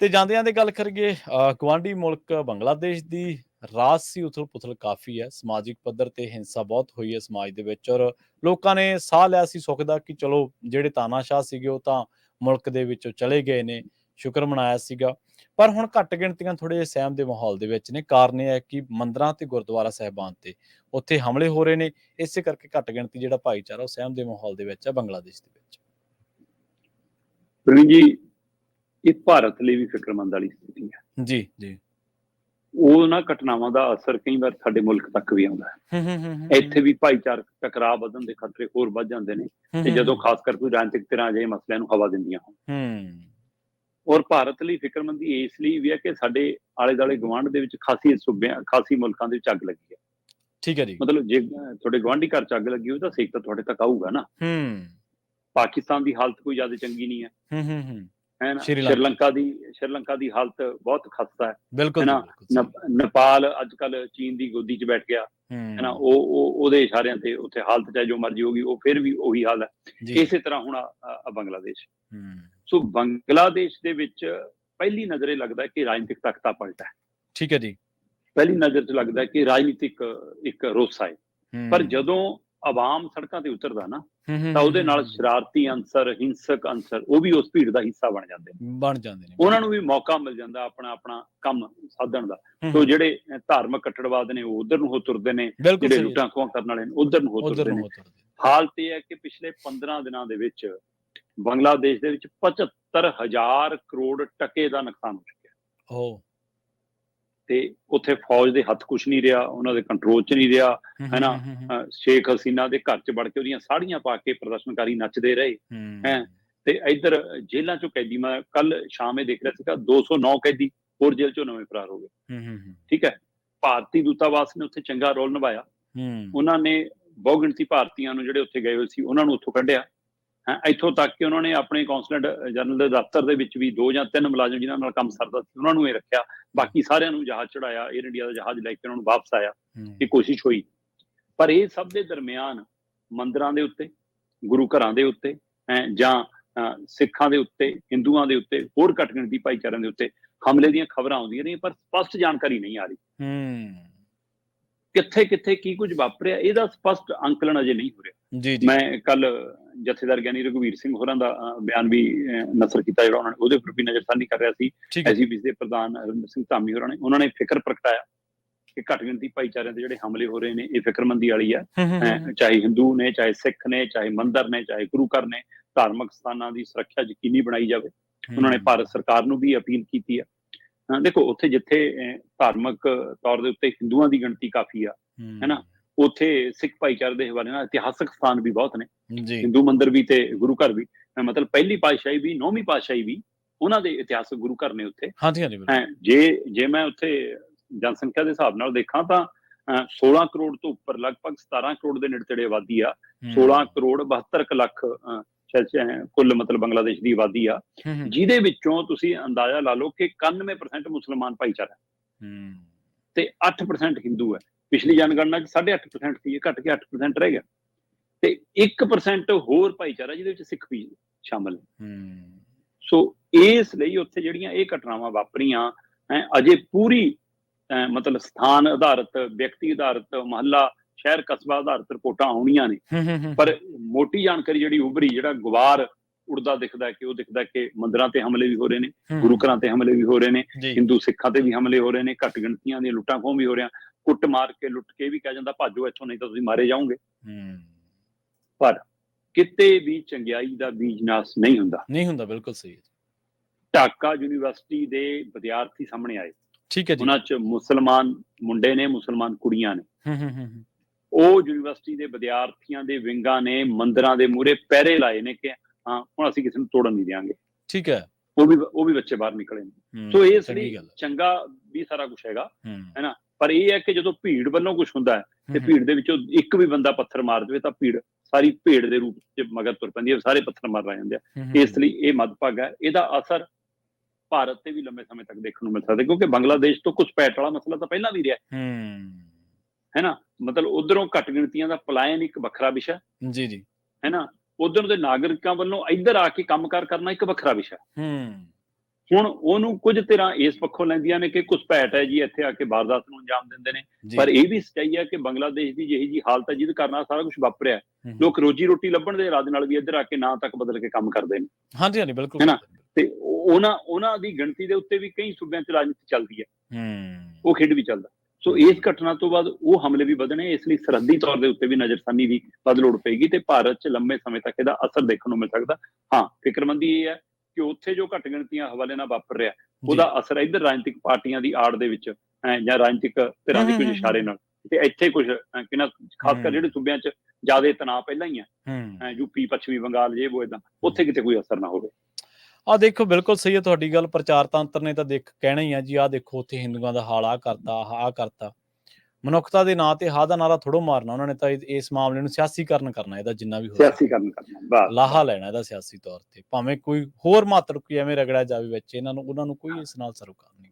ਤੇ ਜਾਂਦਿਆਂ ਦੀ ਗੱਲ ਕਰੀਏ ਅ, ਗਵਾਂਢੀ ਮੁਲਕ ਬੰਗਲਾਦੇਸ਼ ਦੀ ਰਾਜਸੀ ਉਥਲ-ਪੁਥਲ ਕਾਫੀ ਹੈ ਸਮਾਜਿਕ ਪੱਧਰ ਤੇ ਹਿੰਸਾ ਬਹੁਤ ਹੋਈ ਹੈ ਸਮਾਜ ਦੇ ਵਿੱਚ ਔਰ ਲੋਕਾਂ ਨੇ ਸਾਹ ਲਿਆ ਸੀ ਸੁੱਖ ਦਾ ਕਿ ਚਲੋ ਜਿਹੜੇ ਤਾਨਾਸ਼ਾਹ ਸੀਗੇ ਉਹ ਤਾਂ ਮੁਲਕ ਦੇ ਵਿੱਚੋਂ ਚਲੇ ਗਏ ਨੇ ਸ਼ੁਕਰ ਮਨਾਇਆ ਸੀਗਾ। ਪਰ ਹੁਣ ਘੱਟ ਗਿਣਤੀਆਂ ਥੋੜੇ ਸਹਿਮ ਦੇ ਮਾਹੌਲ ਦੇ ਵਿੱਚ ਨੇ ਕਾਰਨ ਇਹ ਹੈ ਕਿ ਮੰਦਰਾਂ ਤੇ ਗੁਰਦੁਆਰਾ ਸਾਹਿਬਾਨ ਤੇ ਉੱਥੇ ਹਮਲੇ ਹੋ ਰਹੇ ਨੇ ਇਸੇ ਕਰਕੇ ਘੱਟ ਗਿਣਤੀ ਜਿਹੜਾ ਭਾਈਚਾਰਾ ਉਹ ਸਹਿਮ ਦੇ ਮਾਹੌਲ ਦੇ ਵਿੱਚ ਹੈ ਬੰਗਲਾਦੇਸ਼ ਦੇ ਵਿੱਚ। ਜੀ ਇਹ ਭਾਰਤ ਲਈ ਵੀ ਫਿਕਰਮੰਦ ਵਾਲੀ ਸਥਿਤੀ ਹੈ। ਜੀ ਜੀ। ਉਹਨਾਂ ਘਟਨਾਵਾਂ ਦਾ ਅਸਰ ਕਈ ਵਾਰ ਸਾਡੇ ਮੁਲਕ ਤੱਕ ਵੀ ਆਉਂਦਾ ਹੈ। ਇੱਥੇ ਵੀ ਭਾਈਚਾਰਕ ਟਕਰਾਅ ਵਧਣ ਦੇ ਖਤਰੇ ਹੋਰ ਵੱਧ ਜਾਂਦੇ ਨੇ ਤੇ ਜਦੋਂ ਖਾਸ ਕਰ ਕੋਈ ਰਾਜਨੀਤਿਕ ਧਿਰਾਂ ਅਜਿਹੇ ਮਸਲਿਆਂ ਨੂੰ ਹਵਾ ਦਿੰਦੀਆਂ ਹੋਣ। ਔਰ ਭਾਰਤ ਲਈ ਫਿਕਰਮੰਦੀ ਇਸ ਲਈ ਵੀ ਹੈ ਕਿ ਸਾਡੇ ਆਲੇ ਦਾਲੇ ਗਵਾਂਢ ਦੇ ਵਿੱਚ ਖਾਸੀ ਸੂਬਿਆਂ ਖਾਸੀ ਮੁਲਕਾਂ ਦੇ ਵਿੱਚ ਅੱਗ ਲੱਗੀ ਹੈ। ਠੀਕ ਹੈ ਜੀ। ਮਤਲਬ ਜੇ ਤੁਹਾਡੇ ਗਵਾਂਢੀ ਘਰ ਚ ਅੱਗ ਲੱਗੀ ਹੋਈ ਤਾਂ ਸੇਕ ਤਾਂ ਤੁਹਾਡੇ ਤੱਕ ਆਊਗਾ ਨਾ। ਹੂੰ। ਪਾਕਿਸਤਾਨ ਦੀ ਹਾਲਤ ਕੋਈ ਜ਼ਿਆਦਾ ਚੰਗੀ ਨਹੀਂ ਹੈ। ਹੂੰ ਹੂੰ ਹੂੰ। ਹੈ ਨਾ? ਸ਼੍ਰੀਲੰਕਾ। ਦੀ ਸ਼੍ਰੀਲੰਕਾ ਦੀ ਹਾਲਤ ਬਹੁਤ ਖਸਤਾ ਹੈ। ਬਿਲਕੁਲ ਨੇਪਾਲ ਅੱਜ ਕੱਲ ਚੀਨ ਦੀ ਗੋਦੀ 'ਚ ਬੈਠ ਗਿਆ। ਹੂੰ। ਨਾ? ਉਹ ਉਹ ਉਹਦੇ ਇਸ਼ਾਰਿਆਂ ਤੇ ਉੱਥੇ ਹਾਲਤ ਚਾਹੇ ਜੋ ਮਰਜ਼ੀ ਹੋਗੀ ਉਹ ਫਿਰ ਵੀ ਉਹੀ ਹਾਲ ਹੈ। ਇਸੇ ਤਰ੍ਹਾਂ ਹੁਣ ਆ- ਬੰਗਲਾਦੇਸ਼। ਹੂੰ। ਸੋ ਬੰਗਲਾਦੇਸ਼ ਦੇ ਵਿੱਚ ਪਹਿਲੀ ਨਜ਼ਰੇ ਲੱਗਦਾ ਹੈ ਕਿ ਰਾਜਨੀਤਿਕ ਤਖਤਾ ਪਲਟਾ ਹੈ। ਠੀਕ ਹੈ ਜੀ। ਪਹਿਲੀ ਨਜ਼ਰ 'ਚ ਲੱਗਦਾ ਹੈ ਕਿ ਰਾਜਨੀਤਿਕ ਇੱਕ ਰੋਸਾ ਹੂੰ, ਪਰ ਜਦੋਂ ਆਵਾਮ ਸੜਕਾਂ ਤੇ ਉਤਰਦਾ ਨਾ ਤਾਂ ਉਹਦੇ ਨਾਲ ਸ਼ਰਾਰਤੀ ਅੰਸਰ ਹਿੰਸਕ ਅੰਸਰ ਉਹ ਵੀ ਉਸ ਭੀੜ ਦਾ ਹਿੱਸਾ ਬਣ ਜਾਂਦੇ ਨੇ। ਬਣ ਜਾਂਦੇ ਨੇ। ਉਹਨਾਂ ਨੂੰ ਵੀ ਮੌਕਾ ਮਿਲ ਜਾਂਦਾ ਆਪਣਾ ਆਪਣਾ ਕੰਮ ਸਾਧਣ ਦਾ। ਸੋ ਜਿਹੜੇ ਧਾਰਮਿਕ ਕੱਟੜਵਾਦ ਨੇ ਉਹ ਉਧਰ ਨੂੰ ਹੋ ਤੁਰਦੇ ਨੇ ਜਿਹੜੇ ਲੁੱਟਾਂ ਖੋਹਾਂ ਕਰਨ ਵਾਲੇ ਨੇ ਉਧਰ ਨੂੰ ਹੋ ਤੁਰਦੇ ਨੂੰ ਹਾਲਤ ਇਹ ਹੈ ਕਿ ਪਿਛਲੇ 15 ਦਿਨਾਂ ਦੇ ਵਿੱਚ ਬੰਗਲਾਦੇਸ਼ ਦੇ ਵਿੱਚ 75000 ਕਰੋੜ ਟਕੇ ਦਾ ਨੁਕਸਾਨ ਹੋ ਚੁੱਕਿਆ। ਹੋ। ਤੇ ਉੱਥੇ ਫੌਜ ਦੇ ਹੱਥ ਕੁਝ ਨਹੀਂ ਰਿਹਾ ਉਹਨਾਂ ਦੇ ਕੰਟਰੋਲ 'ਚ ਨਹੀਂ ਰਿਹਾ ਹੈ ਨਾ, ਅਹ, ਸ਼ੇਖ ਹਸੀਨਾ ਦੇ ਘਰ 'ਚ ਵੜ ਕੇ ਉਹਦੀਆਂ ਸਾੜੀਆਂ ਪਾ ਕੇ ਪ੍ਰਦਰਸ਼ਨਕਾਰੀ ਨੱਚਦੇ ਰਹੇ। ਹੈਂ। ਤੇ ਇੱਧਰ ਜੇਲ੍ਹਾਂ 'ਚੋਂ ਕੈਦੀ ਮੈਂ ਕੱਲ ਸ਼ਾਮੇ ਦੇਖ ਰਿਹਾ ਸੀਗਾ 209 ਕੈਦੀ ਹੋਰ ਜੇਲ੍ਹ 'ਚੋਂ ਨਵੇਂ ਫਰਾਰ ਹੋ ਗਏ। ਠੀਕ ਹੈ? ਭਾਰਤੀ ਦੂਤਾਵਾਸ ਨੇ ਉੱਥੇ ਚੰਗਾ ਰੋਲ ਨਿਭਾਇਆ। ਉਹਨਾਂ ਨੇ ਬਹੁ ਗਿਣਤੀ ਭਾਰਤੀਆਂ ਨੂੰ ਜਿਹੜੇ ਉੱਥੇ ਗਏ ਹੋਏ ਸੀ ਉਹਨਾਂ ਨੂੰ ਉੱਥੋਂ ਕੱਢਿਆ। ਇੱਥੋਂ ਤੱਕ ਕਿ ਉਹਨਾਂ ਨੇ ਆਪਣੇ ਕੌਂਸਲੇਟ ਜਨਰਲ ਦੇ ਦਫ਼ਤਰ ਦੇ ਵਿੱਚ ਵੀ ਦੋ ਜਾਂ ਤਿੰਨ ਮੁਲਾਜ਼ਮ ਜਿਨ੍ਹਾਂ ਨਾਲ ਕੰਮ ਸਰਦਾ ਸੀ ਉਹਨਾਂ ਨੂੰ ਇਹ ਰੱਖਿਆ। ਬਾਕੀ ਸਾਰਿਆਂ ਨੂੰ ਜਹਾਜ਼ ਚੜਾਇਆ 에ਅਰ ਇੰਡੀਆ ਦਾ ਜਹਾਜ਼ ਲੈ ਕੇ ਉਹਨਾਂ ਨੂੰ ਵਾਪਸ ਆਇਆ ਇਹ ਕੋਸ਼ਿਸ਼ ਹੋਈ। ਪਰ ਇਹ ਸਭ ਦੇ ਦਰਮਿਆਨ ਮੰਦਰਾਂ ਦੇ ਉੱਤੇ ਗੁਰੂ ਘਰਾਂ ਦੇ ਉੱਤੇ ਜਾਂ ਸਿੱਖਾਂ ਦੇ ਉੱਤੇ ਹਿੰਦੂਆਂ ਦੇ ਉੱਤੇ ਹੋਰ ਘੱਟ ਗਿਣਤੀ ਭਾਈਚਾਰਿਆਂ ਦੇ ਉੱਤੇ ਹਮਲੇ ਦੀਆਂ ਖਬਰਾਂ ਆਉਂਦੀਆਂ ਨੇ ਪਰ ਸਪਸ਼ਟ ਜਾਣਕਾਰੀ ਨਹੀਂ ਆ ਰਹੀ। ਹੂੰ। ਕਿੱਥੇ ਕਿੱਥੇ ਕੀ ਕੁਝ ਵਾਪਰਿਆ ਇਹਦਾ ਸਪਸ਼ਟ ਅੰਕਲਨ ਅਜੇ ਨਹੀਂ ਹੋ ਰਿਹਾ। ਜੀ ਜੀ। ਮੈਂ ਕੱਲ ਜਥੇਦਾਰ ਗਿਆਨੀ ਰਘਵੀਰ ਸਿੰਘ ਹੋਰਾਂ ਦਾ ਬਿਆਨ ਵੀ ਨਸਰ ਕੀਤਾ ਜਿਹੜਾ ਉਹਨਾਂ ਨੇ ਉਹਦੇ ਉੱਪਰ ਵੀ ਨਜ਼ਰਸਾਨੀ ਕਰ ਰਿਹਾ ਸੀ। ਐਸਜੀਪੀਸੀ ਦੇ ਪ੍ਰਧਾਨ ਹਰਮਿੰਦਰ ਸਿੰਘ ਧਾਮੀ ਹੋਰਾਂ ਨੇ ਉਹਨਾਂ ਨੇ ਫਿਕਰ ਪ੍ਰਗਟਾਇਆ ਕਿ ਘੱਟ ਗਿਣਤੀ ਭਾਈਚਾਰਿਆਂ ਦੇ ਜਿਹੜੇ ਹਮਲੇ ਹੋ ਰਹੇ ਨੇ ਇਹ ਫਿਕਰਮੰਦੀ ਵਾਲੀ ਹੈਂ, ਚਾਹੇ ਹਿੰਦੂ ਨੇ ਚਾਹੇ ਸਿੱਖ ਨੇ ਚਾਹੇ ਮੰਦਰ ਨੇ ਚਾਹੇ ਗੁਰੂ ਘਰ ਨੇ ਧਾਰਮਿਕ ਸਥਾਨਾਂ ਦੀ ਸੁਰੱਖਿਆ ਯਕੀਨੀ ਬਣਾਈ ਜਾਵੇ। ਉਹਨਾਂ ਨੇ ਭਾਰਤ ਸਰਕਾਰ ਨੂੰ ਵੀ ਅਪੀਲ ਕੀਤੀ ਆ ਹਾਂ, ਦੇਖੋ ਉੱਥੇ ਜਿੱਥੇ ਧਾਰਮਿਕ ਤੌਰ ਦੇ ਉੱਤੇ ਹਿੰਦੂਆਂ ਦੀ ਗਿਣਤੀ ਕਾਫੀ ਆ ਹੂੰ, ਹੈ ਨਾ? ਉੱਥੇ ਸਿੱਖ ਭਾਈਚਾਰੇ ਦੇ ਹਵਾਲੇ ਨਾਲ ਇਤਿਹਾਸਕ ਸਥਾਨ ਵੀ ਬਹੁਤ ਨੇ। ਹਿੰਦੂ ਮੰਦਿਰ ਵੀ ਤੇ ਗੁਰੂ ਘਰ ਵੀ ਮਤਲਬ ਪਹਿਲੀ ਪਾਤਸ਼ਾਹੀ ਵੀ ਨੌਵੀਂ ਪਾਤਸ਼ਾਹੀ ਵੀ ਉਹਨਾਂ ਦੇ ਇਤਿਹਾਸਕ ਗੁਰੂ ਘਰ ਨੇ ਉੱਥੇ। ਹਾਂਜੀ ਹਾਂਜੀ ਜੇ ਜੇ ਮੈਂ ਉੱਥੇ ਜਨਸੰਖਿਆ ਦੇ ਹਿਸਾਬ ਨਾਲ ਦੇਖਾਂ ਤਾਂ ਅਹ, 16 ਕਰੋੜ ਤੋਂ ਉੱਪਰ ਲਗਭਗ 17 ਕਰੋੜ ਦੇ ਨੇੜੇ ਤੇੜੇ ਆਬਾਦੀ ਆ। 16 ਕਰੋੜ 72 ਕੁ ਲੱਖ ਕੁੱਲ ਮਤਲਬ ਬੰਗਲਾਦੇਸ਼ ਦੀ ਆਬਾਦੀ ਆ। ਜਿਹਦੇ ਵਿੱਚੋਂ ਤੁਸੀਂ ਅੰਦਾਜ਼ਾ ਲਾ ਲਓ ਕਿ 91% ਮੁਸਲਮਾਨ ਭਾਈਚਾਰਾ ਹੈ। ਤੇ 8% ਹਿੰਦੂ ਹੈ। ਪਿਛਲੀ ਜਨਗਣਨਾ 'ਚ 8.5% ਸੀ ਇਹ ਘਟ ਕੇ 8% ਰਹਿ ਗਿਆ। ਤੇ 1% ਹੋਰ ਭਾਈਚਾਰਾ ਜਿਹਦੇ ਵਿੱਚ ਸਿੱਖ ਵੀ ਸ਼ਾਮਲ ਹੂੰ, ਸੋ ਇਸ ਲਈ ਉੱਥੇ ਜਿਹੜੀਆਂ ਇਹ ਘਟਨਾਵਾਂ ਵਾਪਰੀਆਂ ਹੈ ਅਜੇ ਪੂਰੀ ਮਤਲਬ ਸਥਾਨ ਆਧਾਰਿਤ ਵਿਅਕਤੀ ਆਧਾਰਿਤ ਮਹੱਲਾ ਸ਼ਹਿਰ ਕਸਬਾ ਆਧਾਰਿਤ ਰਿਪੋਰਟਾਂ ਆਉਣੀਆਂ ਨੇ। ਪਰ ਮੋਟੀ ਜਾਣਕਾਰੀ ਜਿਹੜੀ ਉਭਰੀ ਜਿਹੜਾ ਗੁਬਾਰ ਉੜਦਾ ਦਿਖਦਾ ਕਿ ਉਹ ਦਿਖਦਾ ਕਿ ਮੰਦਰਾਂ ਤੇ ਹਮਲੇ ਵੀ ਹੋ ਰਹੇ ਨੇ ਗੁਰੂ ਘਰਾਂ ਤੇ ਹਮਲੇ ਵੀ ਹੋ ਰਹੇ ਨੇ ਹਿੰਦੂ ਸਿੱਖਾਂ ਤੇ ਵੀ ਹਮਲੇ ਹੋ ਰਹੇ ਨੇ ਘੱਟ ਗਿਣਤੀਆਂ ਦੀਆਂ ਲੁੱਟਾਂ ਖੋਹ ਵੀ ਹੋ ਰਹੀਆਂ ਕੁੱਟ ਮਾਰ ਕੇ ਲੁੱਟ ਕੇ ਵੀ ਕਹਿ ਜਾਂਦਾ ਭਾਜੋ ਇੱਥੋਂ ਨਹੀਂ ਤਾਂ ਤੁਸੀਂ ਮਾਰੇ ਜਾਓਗੇ। ਪਰ ਕਿਤੇ ਵੀ ਚੰਗਿਆਈ ਦਾ ਬੀਜ ਨਾਸ ਨਹੀਂ ਹੁੰਦਾ। ਨਹੀਂ ਹੁੰਦਾ ਬਿਲਕੁਲ ਸਹੀ ਢਾਕਾ ਯੂਨੀਵਰਸਿਟੀ ਦੇ ਵਿਦਿਆਰਥੀ ਸਾਹਮਣੇ ਆਏ। ਠੀਕ ਹੈ ਜੀ। ਉਹਨਾਂ 'ਚ ਮੁਸਲਮਾਨ ਮੁੰਡੇ ਨੇ ਮੁਸਲਮਾਨ ਕੁੜੀਆਂ ਨੇ। ਹੂੰ, ਹੂੰ, ਹੂੰ, ਉਹ ਯੂਨੀਵਰਸਿਟੀ ਦੇ ਵਿਦਿਆਰਥੀਆਂ ਦੇ ਵਿੰਗਾਂ ਨੇ ਮੰਦਰਾਂ ਦੇ ਮੂਹਰੇ ਪਹਿਰੇ ਲਾਏ ਨੇ ਕਿ ਹਾਂ ਹੁਣ ਅਸੀਂ ਕਿਸੇ ਨੂੰ ਤੋੜਨ ਨਹੀਂ ਦਿਆਂਗੇ। ਠੀਕ ਹੈ। ਉਹ ਵੀ ਉਹ ਵੀ ਬੱਚੇ ਬਾਹਰ ਨਿਕਲੇ ਨੇ। ਸੋ ਇਸ ਚੰਗੀ ਲਈ ਗੱਲ ਹੈ। ਚੰਗਾ ਵੀ ਸਾਰਾ ਕੁਝ ਹੈਗਾ ਹੂੰ, ਪਰ ਇਹ ਹੈ ਕਿ ਜਦੋਂ ਭੀੜ ਵੱਲੋਂ ਕੁਝ ਹੁੰਦਾ ਹੈ ਤੇ ਭੀੜ ਦੇ ਵਿੱਚੋਂ ਇੱਕ ਵੀ ਬੰਦਾ ਪੱਥਰ ਮਾਰ ਦੇਵੇ ਤਾਂ ਭੀੜ ਸਾਰੀ ਭੀੜ ਦੇ ਰੂਪ 'ਚ ਮਗਰ ਤੁਰ ਪੈਂਦੀ ਹੈ ਸਾਰੇ ਪੱਥਰ ਮਾਰ ਰਹੇ ਜਾਂਦੇ ਆ। ਇਸ ਲਈ ਇਹ ਮਦਭਾਗਾ ਹੈ। ਇਹਦਾ ਅਸਰ ਭਾਰਤ ਤੇ ਵੀ ਲੰਬੇ ਸਮੇਂ ਤੱਕ ਦੇਖਣ ਨੂੰ ਮਿਲ ਸਕਦਾ ਕਿਉਂਕਿ ਬੰਗਲਾਦੇਸ਼ ਤੋਂ ਕੁਝ ਪੈਟ ਵਾਲਾ ਮਸਲਾ ਤਾਂ ਪਹਿਲਾਂ ਵੀ ਰਿਹਾ। ਹੂੰ, ਹੈ ਨਾ? ਮਤਲਬ ਉਧਰੋਂ ਘੱਟ ਗਿਣਤੀਆਂ ਦਾ ਪਲਾਇਨ ਇੱਕ ਵੱਖਰਾ ਵਿਸ਼ਾ ਜੀ ਜੀ। ਹੈ ਨਾ? ਉਧਰ ਦੇ ਨਾਗਰਿਕਾਂ ਵੱਲੋਂ ਇੱਧਰ ਆ ਕੇ ਕੰਮਕਾਰ ਕਰਨਾ ਇੱਕ ਵੱਖਰਾ ਵਿਸ਼ਾ ਹੂੰ। ਹੁਣ ਉਹਨੂੰ ਕੁਝ ਤਰ੍ਹਾਂ ਇਸ ਪੱਖੋਂ ਲੈਂਦੀਆਂ ਨੇ ਕਿ ਘੁਸਪੈਠ ਹੈ ਜੀ ਇੱਥੇ ਆ ਕੇ ਵਾਰਦਾਤ ਨੂੰ ਅੰਜਾਮ ਦਿੰਦੇ ਨੇ। ਪਰ ਇਹ ਵੀ ਸੱਚਾਈ ਹੈ ਕਿ ਬੰਗਲਾਦੇਸ਼ ਦੀ ਜਿਹੀ ਜੀ ਹਾਲਤ ਹੈ ਜਿਹਦੇ ਕਾਰਨ ਸਾਰਾ ਕੁਝ ਵਾਪਰਿਆ ਲੋਕ ਰੋਜੀ ਰੋਟੀ ਲੱਭਣ ਦੇ ਇਰਾਦੇ ਨਾਲ ਵੀ ਇੱਧਰ ਆ ਕੇ ਨਾਂ ਤੱਕ ਬਦਲ ਕੇ ਕੰਮ ਕਰਦੇ ਨੇ। ਹਾਂਜੀ ਹਾਂਜੀ ਬਿਲਕੁਲ। ਹੈ ਨਾ? ਤੇ ਉਹ- ਉਹਨਾਂ ਉਹਨਾਂ ਦੀ ਗਿਣਤੀ ਦੇ ਉੱਤੇ ਵੀ ਕਈ ਸੂਬਿਆਂ 'ਚ ਰਾਜਨੀਤੀ ਚੱਲਦੀ ਹੈ। ਹੂੰ। ਉਹ ਖੇਡ ਵੀ ਚੱਲਦਾ। ਸੋ ਇਸ ਘਟਨਾ ਤੋਂ ਬਾਅਦ ਉਹ ਹਮਲੇ ਵੀ ਵਧਣੇ ਇਸ ਲਈ ਸਰਹੱਦੀ ਤੌਰ ਦੇ ਉੱਤੇ ਵੀ ਨਜ਼ਰਸਾਨੀ ਦੀ ਵੱਧ ਲੋੜ ਪਏਗੀ ਤੇ ਭਾਰਤ 'ਚ ਲੰਮੇ ਸਮੇਂ ਤੱਕ ਇਹਦਾ ਅਸਰ ਦੇਖਣ ਨੂੰ ਮਿਲ ਸਕਦਾ। ਹਾਂ ਫਿਕਰਮੰਦੀ ਇਹ ਹੈ ਕਿ ਉੱਥੇ ਜੋ ਘੱਟ ਗਿਣਤੀਆਂ ਹਵਾਲੇ ਨਾਲ ਵਾਪਰ ਰਿਹਾ ਉਹਦਾ ਅਸਰ ਇੱਧਰ ਰਾਜਨੀਤਿਕ ਪਾਰਟੀਆਂ ਦੀ ਆੜ ਦੇ ਵਿੱਚ ਜਾਂ ਰਾਜਨੀਤਿਕ ਧਿਰਾਂ ਦੇ ਕੁਝ ਇਸ਼ਾਰੇ ਨਾਲ। ਤੇ ਇੱਥੇ ਕੁਝ ਕਿੰਨਾ ਖਾਸ ਕਰ। ਜਿਹੜੇ ਸੂਬਿਆਂ 'ਚ ਜ਼ਿਆਦਾ ਤਣਾਅ ਪਹਿਲਾਂ ਹੀ ਆ ਯੂਪੀ ਪੱਛਮੀ ਬੰਗਾਲ ਜੇ ਉਹ ਇਦਾਂ ਉੱਥੇ ਕਿਤੇ ਕੋਈ ਅਸਰ ਨਾ ਹੋਵੇ। ਆ ਦੇਖੋ ਬਿਲਕੁਲ ਸਹੀ ਹੈ ਤੁਹਾਡੀ ਗੱਲ ਪ੍ਰਚਾਰ ਤੰਤਰ ਨੇ ਤਾਂ ਦੇਖ ਕਹਿਣਾ ਹੀ ਆ ਜੀ ਆ ਦੇਖੋ ਉੱਥੇ ਹਿੰਦੂਆਂ ਦਾ ਹਾਲ ਆ ਕਰਤਾ ਆ ਕਰਤਾ। ਮਨੁੱਖਤਾ ਦੇ ਨਾਂ ਤੇ ਹਾ ਦਾ ਨਾਰਾ ਥੋੜੋ ਮਾਰਨਾ ਉਹਨਾਂ ਨੇ ਤਾਂ ਇਸ ਮਾਮਲੇ ਨੂੰ ਸਿਆਸੀਕਰਨ ਕਰਨਾ ਇਹਦਾ ਜਿੰਨਾ ਵੀ ਹੋ ਸਕੇ ਸਿਆਸੀਕਰਨ ਕਰਨਾ ਬਸ। ਲਾਹਾ ਲੈਣਾ ਇਹਦਾ ਸਿਆਸੀ ਤੌਰ ਤੇ ਭਾਵੇਂ ਕੋਈ ਹੋਰ ਮਾਤਰ ਕੋਈ ਐਵੇਂ ਰਗੜਿਆ ਜਾਵੇ ਵਿੱਚ ਇਹਨਾਂ ਨੂੰ ਉਹਨਾਂ ਨੂੰ ਕੋਈ ਇਸ ਨਾਲ ਸਰੋਕਾਰ ਨਹੀਂ।